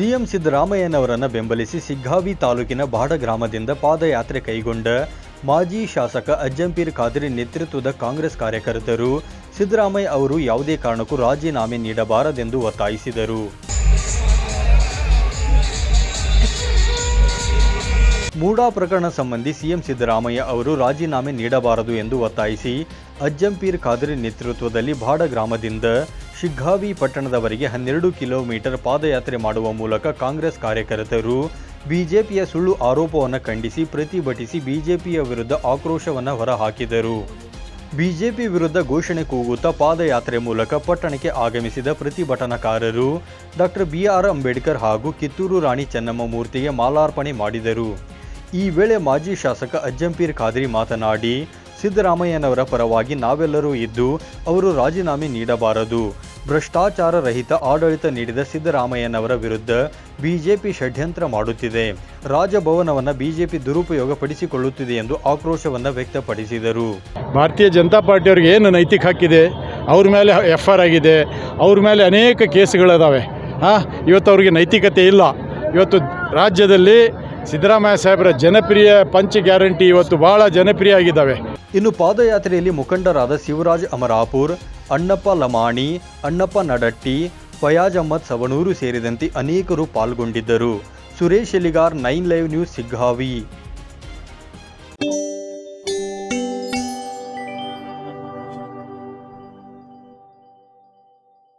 CM ಸಿದ್ದರಾಮಯ್ಯನವರನ್ನು ಬೆಂಬಲಿಸಿ ಸಿಗ್ಗಾವಿ ತಾಲೂಕಿನ ಬಾಡ ಗ್ರಾಮದಿಂದ ಪಾದಯಾತ್ರೆ ಕೈಗೊಂಡ ಮಾಜಿ ಶಾಸಕ ಅಜ್ಜಂಪೀರ್ ಖಾದ್ರಿ ನೇತೃತ್ವದ ಕಾಂಗ್ರೆಸ್ ಕಾರ್ಯಕರ್ತರು ಸಿದ್ದರಾಮಯ್ಯ ಅವರು ಯಾವುದೇ ಕಾರಣಕ್ಕೂ ರಾಜೀನಾಮೆ ನೀಡಬಾರದೆಂದು ಒತ್ತಾಯಿಸಿದರು. ಮೂಡಾ ಪ್ರಕರಣ ಸಂಬಂಧಿ ಸಿಎಂ ಸಿದ್ದರಾಮಯ್ಯ ಅವರು ರಾಜೀನಾಮೆ ನೀಡಬಾರದು ಎಂದು ಒತ್ತಾಯಿಸಿ ಅಜ್ಜಂಪೀರ್ ಖಾದ್ರಿ ನೇತೃತ್ವದಲ್ಲಿ ಬಾಡ ಗ್ರಾಮದಿಂದ ಶಿಗ್ಗಾವಿ ಪಟ್ಟಣದವರೆಗೆ ಹನ್ನೆರಡು ಕಿಲೋಮೀಟರ್ ಪಾದಯಾತ್ರೆ ಮಾಡುವ ಮೂಲಕ ಕಾಂಗ್ರೆಸ್ ಕಾರ್ಯಕರ್ತರು ಬಿಜೆಪಿಯ ಸುಳ್ಳು ಆರೋಪವನ್ನು ಖಂಡಿಸಿ ಪ್ರತಿಭಟಿಸಿ ಬಿಜೆಪಿಯ ವಿರುದ್ಧ ಆಕ್ರೋಶವನ್ನು ಹೊರಹಾಕಿದರು. ಬಿಜೆಪಿ ವಿರುದ್ಧ ಘೋಷಣೆ ಕೂಗುತ್ತಾ ಪಾದಯಾತ್ರೆ ಮೂಲಕ ಪಟ್ಟಣಕ್ಕೆ ಆಗಮಿಸಿದ ಪ್ರತಿಭಟನಾಕಾರರು ಡಾಕ್ಟರ್ ಬಿಆರ್ ಅಂಬೇಡ್ಕರ್ ಹಾಗೂ ಕಿತ್ತೂರು ರಾಣಿ ಚೆನ್ನಮ್ಮ ಮೂರ್ತಿಗೆ ಮಾಲಾರ್ಪಣೆ ಮಾಡಿದರು. ಈ ವೇಳೆ ಮಾಜಿ ಶಾಸಕ ಅಜ್ಜಂಪೀರ್ ಖಾದ್ರಿ ಮಾತನಾಡಿ, ಸಿದ್ದರಾಮಯ್ಯನವರ ಪರವಾಗಿ ನಾವೆಲ್ಲರೂ ಇದ್ದು ಅವರು ರಾಜೀನಾಮೆ ನೀಡಬಾರದು. ಭ್ರಷ್ಟಾಚಾರ ರಹಿತ ಆಡಳಿತ ನೀಡಿದ ಸಿದ್ದರಾಮಯ್ಯನವರ ವಿರುದ್ಧ ಬಿಜೆಪಿ ಷಡ್ಯಂತ್ರ ಮಾಡುತ್ತಿದೆ. ರಾಜಭವನವನ್ನು ಬಿಜೆಪಿ ದುರುಪಯೋಗಪಡಿಸಿಕೊಳ್ಳುತ್ತಿದೆ ಎಂದು ಆಕ್ರೋಶವನ್ನು ವ್ಯಕ್ತಪಡಿಸಿದರು. ಭಾರತೀಯ ಜನತಾ ಪಾರ್ಟಿಯವ್ರಿಗೆ ಏನು ನೈತಿಕ ಹಾಕಿದೆ ಅವ್ರ ಮೇಲೆ ಎಫ್ ಆರ್ ಆಗಿದೆ. ಅವ್ರ ಮೇಲೆ ಅನೇಕ ಕೇಸ್ಗಳಿದಾವೆ. ಹಾಂ ಇವತ್ತು ಅವರಿಗೆ ನೈತಿಕತೆ ಇಲ್ಲ. ಇವತ್ತು ರಾಜ್ಯದಲ್ಲಿ ಸಿದ್ದರಾಮಯ್ಯ ಸಾಹೇಬರ ಜನಪ್ರಿಯ ಪಂಚ ಗ್ಯಾರಂಟಿ ಇವತ್ತು ಭಾಳ ಜನಪ್ರಿಯ ಆಗಿದ್ದಾವೆ. ಇನ್ನು ಪಾದಯಾತ್ರೆಯಲ್ಲಿ ಮುಖಂಡರಾದ ಶಿವರಾಜ್ ಅಮರಾಪುರ್, ಅಣ್ಣಪ್ಪ ಲಮಾಣಿ, ಅಣ್ಣಪ್ಪ ನಡಟ್ಟಿ, ಫಯಾಜ್ ಅಹ್ಮದ್ ಸವಣೂರು ಸೇರಿದಂತೆ ಅನೇಕರು ಪಾಲ್ಗೊಂಡಿದ್ದರು. Suresh Eligar nine live news Shiggavi.